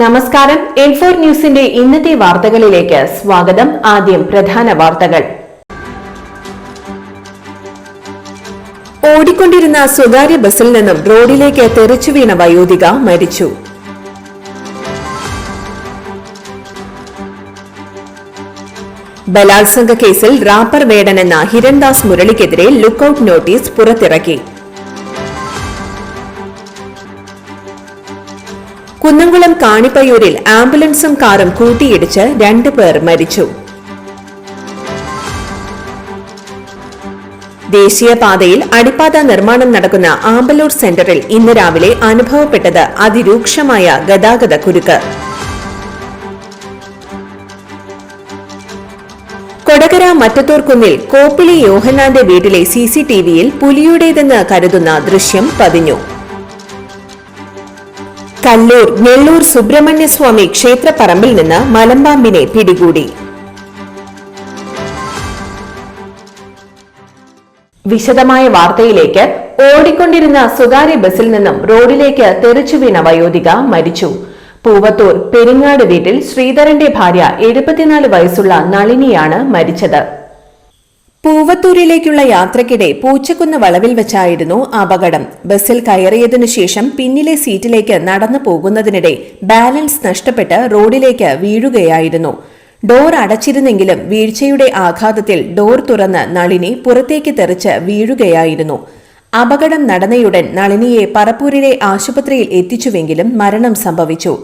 നമസ്കാരം. എൻഫോർ ന്യൂസിന്റെ ഇന്നത്തെ വാർത്തകളിലേക്ക് സ്വാഗതം. ആദ്യം പ്രധാന വാർത്തകൾ. ഓടിക്കൊണ്ടിരുന്ന സ്വകാര്യ ബസിൽ നിന്നും റോഡിലേക്ക് തെറിച്ചു വീണ വയോധിക മരിച്ചു. ബലാത്സംഗ കേസിൽ റാപ്പർ വേടനെന്ന ഹിരൺദാസ് മുരളിക്കെതിരെ ലുക്കൌട്ട് നോട്ടീസ് പുറത്തിറക്കി. കുന്നംകുളം കാണിപ്പയ്യൂരിൽ ആംബുലൻസും കാറും കൂട്ടിയിടിച്ച് രണ്ടുപേർ മരിച്ചു. ദേശീയപാതയിൽ അടിപ്പാത നിർമ്മാണം നടക്കുന്ന ആമ്പലൂർ സെന്ററിൽ ഇന്ന് രാവിലെ അനുഭവപ്പെട്ടത് അതിരൂക്ഷമായ ഗതാഗത കുരുക്ക്. കൊടകര മറ്റത്തൂർക്കുന്നിൽ കോപ്പിളി യോഹന്നാന്റെ വീട്ടിലെ സിസിടിവിയിൽ പുലിയുടേതെന്ന് കരുതുന്ന ദൃശ്യം പതിഞ്ഞു. കല്ലൂർ നെല്ലൂർ സുബ്രഹ്മണ്യസ്വാമി ക്ഷേത്രപ്പറമ്പിൽ നിന്ന് മലമ്പാമ്പിനെ പിടികൂടി. വിശദമായ വാർത്തയിലേക്ക് ഓടിക്കൊണ്ടിരുന്ന സ്വകാര്യ ബസിൽ നിന്നും റോഡിലേക്ക് തെറിച്ചു വീണ വയോധിക മരിച്ചു. പൂവത്തൂർ പെരിങ്ങാട് വീട്ടിൽ ശ്രീധരന്റെ ഭാര്യ എഴുപത്തിനാല് വയസ്സുള്ള നളിനിയാണ് മരിച്ചത്. പൂവത്തൂരിലേക്കുള്ള യാത്രക്കിടെ പൂച്ചക്കുന്ന് വളവിൽ വെച്ചായിരുന്നു അപകടം. ബസ്സിൽ കയറിയതിനു ശേഷം പിന്നിലെ സീറ്റിലേക്ക് നടന്നു പോകുന്നതിനിടെ ബാലൻസ് നഷ്ടപ്പെട്ട് റോഡിലേക്ക് വീഴുകയായിരുന്നു. ഡോർ അടച്ചിരുന്നെങ്കിലും വീഴ്ചയുടെ ആഘാതത്തിൽ ഡോർ തുറന്ന് നളിനി പുറത്തേക്ക് തെറിച്ച് വീഴുകയായിരുന്നു. അപകടം നടന്നയുടൻ നളിനിയെ പറപ്പൂരിലെ ആശുപത്രിയിൽ എത്തിച്ചുവെങ്കിലും മരണം സംഭവിച്ചു.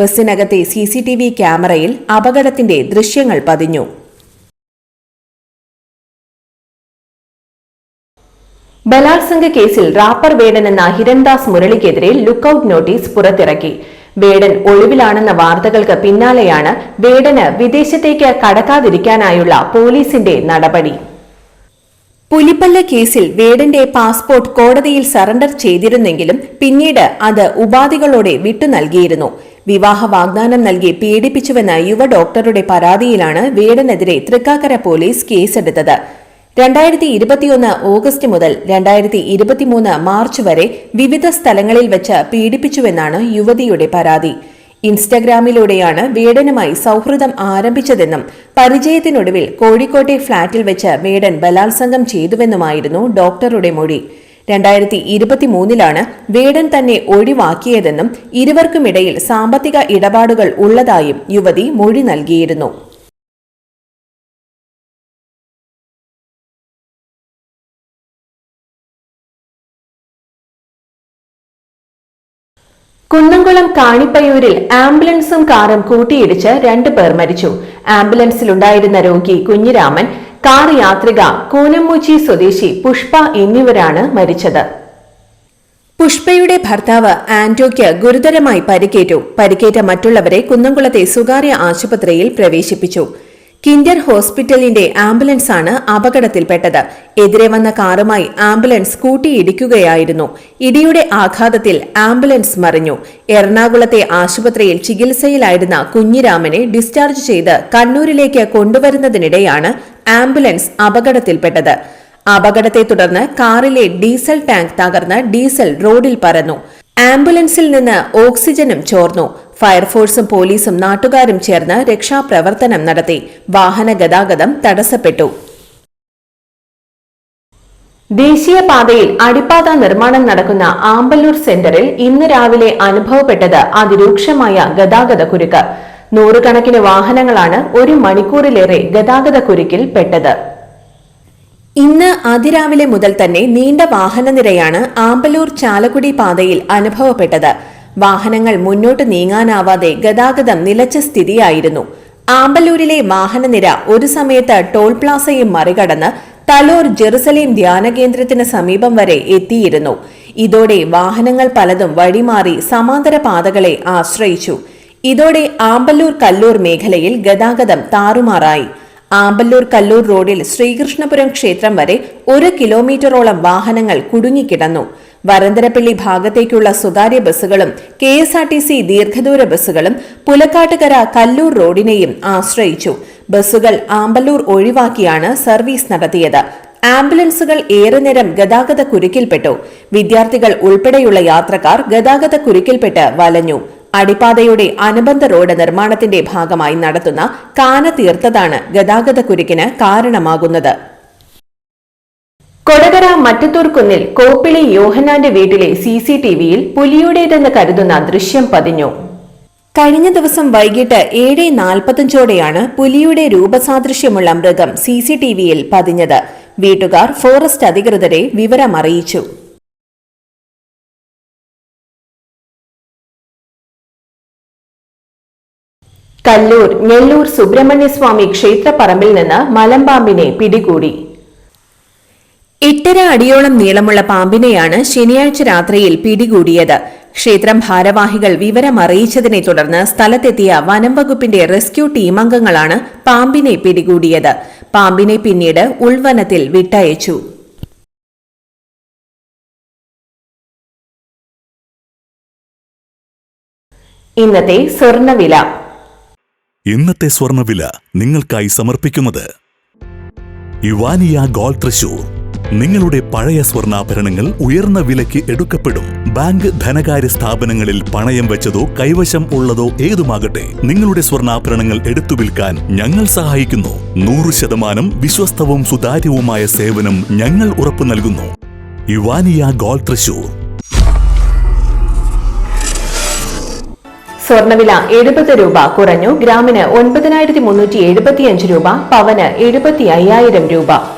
ബസ്സിനകത്തെ സിസിടിവി ക്യാമറയിൽ അപകടത്തിന്റെ ദൃശ്യങ്ങൾ പതിഞ്ഞു. ബലാത്സംഗ കേസിൽ റാപ്പർ വേടൻ എന്ന ഹിരൺദാസ് മുരളിക്കെതിരെ ലുക്കൌട്ട് നോട്ടീസ് പുറത്തിറക്കി. വേടൻ ഒളിവിലാണെന്ന വാർത്തകൾക്ക് പിന്നാലെയാണ് വേടന് വിദേശത്തേക്ക് കടക്കാതിരിക്കാനായുള്ള പോലീസിന്റെ നടപടി. പുലിപ്പല്ല കേസിൽ വേടന്റെ പാസ്പോർട്ട് കോടതിയിൽ സറണ്ടർ ചെയ്തിരുന്നെങ്കിലും പിന്നീട് അത് ഉപാധികളോടെ വിട്ടു നൽകിയിരുന്നു. വിവാഹ വാഗ്ദാനം നൽകി പീഡിപ്പിച്ചുവെന്ന യുവ ഡോക്ടറുടെ പരാതിയിലാണ് വേടനെതിരെ തൃക്കാക്കര പോലീസ് കേസെടുത്തത്. രണ്ടായിരത്തി ഇരുപത്തിയൊന്ന് ഓഗസ്റ്റ് മുതൽ രണ്ടായിരത്തി ഇരുപത്തിമൂന്ന് മാർച്ച് വരെ വിവിധ സ്ഥലങ്ങളിൽ വെച്ച് പീഡിപ്പിച്ചുവെന്നാണ് യുവതിയുടെ പരാതി. ഇൻസ്റ്റഗ്രാമിലൂടെയാണ് വേടനുമായി സൗഹൃദം ആരംഭിച്ചതെന്നും പരിചയത്തിനൊടുവിൽ കോഴിക്കോട്ടെ ഫ്ളാറ്റിൽ വെച്ച് വേടൻ ബലാത്സംഗം ചെയ്തുവെന്നുമായിരുന്നു ഡോക്ടറുടെ മൊഴി. രണ്ടായിരത്തി ഇരുപത്തിമൂന്നിലാണ് വേടൻ തന്നെ ഒഴിവാക്കിയതെന്നും ഇരുവർക്കുമിടയിൽ സാമ്പത്തിക ഇടപാടുകൾ ഉള്ളതായും യുവതി മൊഴി നൽകിയിരുന്നു. കുന്നംകുളം കാണിപ്പയൂരിൽ ആംബുലൻസും കാറും കൂട്ടിയിടിച്ച് രണ്ടു പേർ മരിച്ചു. ആംബുലൻസിലുണ്ടായിരുന്ന രോഗി കുഞ്ഞിരാമൻ കാർ യാത്രിക കൂനമ്മൂച്ചി സ്വദേശി പുഷ്പ എന്നിവരാണ് മരിച്ചത്. പുഷ്പയുടെ ഭർത്താവ് ആന്റോയ്ക്ക് ഗുരുതരമായി പരിക്കേറ്റു. പരിക്കേറ്റ മറ്റുള്ളവരെ കുന്നംകുളത്തെ സ്വകാര്യ ആശുപത്രിയിൽ പ്രവേശിപ്പിച്ചു. കിൻഡർ ഹോസ്പിറ്റലിന്റെ ആംബുലൻസാണ് അപകടത്തിൽപ്പെട്ടത്. എതിരെ വന്ന കാറുമായി ആംബുലൻസ് കൂട്ടിയിടിക്കുകയായിരുന്നു. ഇടിയുടെ ആഘാതത്തിൽ ആംബുലൻസ് മറിഞ്ഞു. എറണാകുളത്തെ ആശുപത്രിയിൽ ചികിത്സയിലായിരുന്ന കുഞ്ഞിരാമനെ ഡിസ്ചാർജ് ചെയ്ത് കണ്ണൂരിലേക്ക് കൊണ്ടുവരുന്നതിനിടെയാണ് ആംബുലൻസ് അപകടത്തിൽപ്പെട്ടത്. അപകടത്തെ തുടർന്ന് കാറിലെ ഡീസൽ ടാങ്ക് തകർന്ന് ഡീസൽ റോഡിൽ പറന്നു ആംബുലൻസിൽ നിന്ന് ഓക്സിജനും ചോർന്നു. ഫയർഫോഴ്സും പോലീസും നാട്ടുകാരും ചേർന്ന് രക്ഷാപ്രവർത്തനം നടത്തി. വാഹന ഗതാഗതം തടസ്സപ്പെട്ടു. ദേശീയപാതയിൽ അടിപ്പാത നിർമ്മാണം നടക്കുന്ന ആമ്പല്ലൂർ സെന്ററിൽ ഇന്ന് രാവിലെ അനുഭവപ്പെട്ടത് അതിരൂക്ഷമായ ഗതാഗത കുരുക്ക്. നൂറുകണക്കിന് വാഹനങ്ങളാണ് ഒരു മണിക്കൂറിലേറെ ഗതാഗത കുരുക്കിൽ പെട്ടത്. ഇന്ന് അതിരാവിലെ മുതൽ തന്നെ നീണ്ട വാഹനനിരയാണ് ആമ്പലൂർ ചാലക്കുടി പാതയിൽ അനുഭവപ്പെട്ടത്. വാഹനങ്ങൾ മുന്നോട്ട് നീങ്ങാനാവാതെ ഗതാഗതം നിലച്ച സ്ഥിതിയായിരുന്നു. ആമ്പല്ലൂരിലെ വാഹനനിര ഒരു സമയത്ത് ടോൾ പ്ലാസയും മറികടന്ന് തലോർ ജെറുസലേം ധ്യാന കേന്ദ്രത്തിന് സമീപം വരെ എത്തിയിരുന്നു. ഇതോടെ വാഹനങ്ങൾ പലതും വഴിമാറി സമാന്തര പാതകളെ ആശ്രയിച്ചു. ഇതോടെ ആമ്പല്ലൂർ കല്ലൂർ മേഖലയിൽ ഗതാഗതം താറുമാറായി. ആമ്പല്ലൂർ കല്ലൂർ റോഡിൽ ശ്രീകൃഷ്ണപുരം ക്ഷേത്രം വരെ ഒരു കിലോമീറ്ററോളം വാഹനങ്ങൾ കുടുങ്ങിക്കിടന്നു. വരന്തരപ്പള്ളി ഭാഗത്തേക്കുള്ള സ്വകാര്യ ബസ്സുകളും K S R T C ദീർഘദൂര ബസ്സുകളും പുലക്കാട്ടുകര കല്ലൂർ റോഡിനെയും ആശ്രയിച്ചു. ബസ്സുകൾ ആമ്പല്ലൂർ ഒഴിവാക്കിയാണ് സർവീസ് നടത്തിയത്. ആംബുലൻസുകൾ ഏറെ നേരം ഗതാഗത കുരുക്കിൽപ്പെട്ടു. വിദ്യാർത്ഥികൾ ഉൾപ്പെടെയുള്ള യാത്രക്കാർ ഗതാഗത കുരുക്കിൽപ്പെട്ട് വലഞ്ഞു. അടിപ്പാതയുടെ അനുബന്ധ റോഡ് നിർമ്മാണത്തിന്റെ ഭാഗമായി നടത്തുന്ന കാന തീർത്തതാണ് ഗതാഗതക്കുരുക്കിന് കാരണമാകുന്നത്. കൊടകര മറ്റത്തൂർക്കുന്നിൽ കോപ്പിളി യോഹനാന്റെ വീട്ടിലെ സി സി ടി വിയിൽ പുലിയുടേതെന്ന് കരുതുന്ന ദൃശ്യം പതിഞ്ഞു. കഴിഞ്ഞ ദിവസം വൈകിട്ട് ഏഴ് നാൽപ്പത്തഞ്ചോടെയാണ് പുലിയുടെ രൂപസാദൃശ്യമുള്ള മൃഗം സി സി ടി വിയിൽ പതിഞ്ഞത്. വീട്ടുകാർ ഫോറസ്റ്റ് അധികൃതരെ വിവരമറിയിച്ചു കല്ലൂർ നെല്ലൂർ സുബ്രഹ്മണ്യസ്വാമി ക്ഷേത്രപ്പറമ്പിൽ നിന്ന് മലമ്പാമ്പിനെ പിടികൂടി. ഇട്ടര അടിയോളം നീളമുള്ള പാമ്പിനെയാണ് ശനിയാഴ്ച രാത്രിയിൽ പിടികൂടിയത്. ക്ഷേത്രം ഭാരവാഹികൾ വിവരമറിയിച്ചതിനെ തുടർന്ന് സ്ഥലത്തെത്തിയ വനം വകുപ്പിന്റെ റെസ്ക്യൂ ടീമംഗങ്ങളാണ് പാമ്പിനെ പിടികൂടിയത്. പാമ്പിനെ പിന്നീട് ഉൾവനത്തിൽ വിട്ടയച്ചു. ഇന്നത്തെ സ്വർണവില. ഇന്നത്തെ സ്വർണവില നിങ്ങൾക്കായി സമർപ്പിക്കുന്നത് ഇവാനിയ ഗോൾഡ് തൃശൂർ. നിങ്ങളുടെ പഴയ സ്വർണാഭരണങ്ങൾ ഉയർന്ന വിലയ്ക്ക് എടുക്കപ്പെടും. ബാങ്ക് ധനകാര്യ സ്ഥാപനങ്ങളിൽ പണയം വെച്ചതോ കൈവശം ഉള്ളതോ ഏതുമാകട്ടെ നിങ്ങളുടെ സ്വർണാഭരണങ്ങൾ എടുത്തു വിൽക്കാൻ ഞങ്ങൾ സഹായിക്കുന്നു. നൂറ് ശതമാനം വിശ്വസ്തവും സുതാര്യവുമായ സേവനം ഞങ്ങൾ ഉറപ്പു നൽകുന്നു. യുവാനിയ ഗോൾ തൃശൂർ. സ്വർണവില എഴുപത് രൂപ കുറഞ്ഞു. ഗ്രാമിന് ഒൻപതിനായിരത്തി മുന്നൂറ്റി എഴുപത്തിയഞ്ച് രൂപ പവന് എഴുപത്തി അയ്യായിരം രൂപ.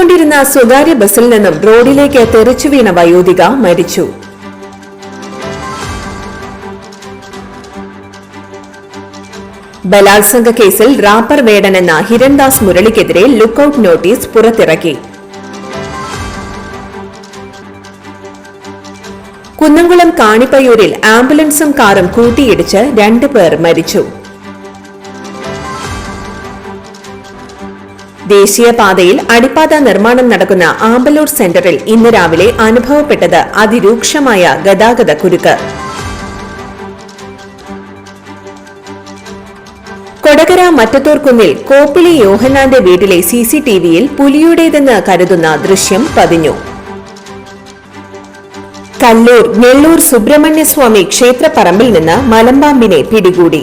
ഓടിക്കൊണ്ടിരുന്ന സ്വകാര്യ ബസിൽ നിന്നും റോഡിലേക്ക് തെറിച്ചു വീണ വയോധിക മരിച്ചു. ബലാത്സംഗ കേസിൽ റാപ്പർ വേടൻ എന്ന ഹിരൺദാസ് മുരളിക്കെതിരെ ലുക്കൌട്ട് നോട്ടീസ് പുറത്തിറക്കി. കുന്നംകുളം കാണിപ്പയൂരിൽ ആംബുലൻസും കാറും കൂട്ടിയിടിച്ച് രണ്ടു പേർ മരിച്ചു. ദേശീയപാതയിൽ അടിപ്പാത നിർമ്മാണം നടക്കുന്ന ആമ്പലൂർ സെന്ററിൽ ഇന്ന് രാവിലെ അനുഭവപ്പെട്ടത് അതിരൂക്ഷമായ ഗതാഗത കുരുക്ക്. കൊടകര മറ്റത്തൂർക്കുന്നിൽ കോപ്പിളി യോഹന്നാന്റെ വീട്ടിലെ സി സി ടി വിയിൽ പുലിയുടേതെന്ന് കരുതുന്ന ദൃശ്യം പതിഞ്ഞു. കല്ലൂർ നെല്ലൂർ സുബ്രഹ്മണ്യസ്വാമി ക്ഷേത്രപ്പറമ്പിൽ നിന്ന് മലമ്പാമ്പിനെ പിടികൂടി.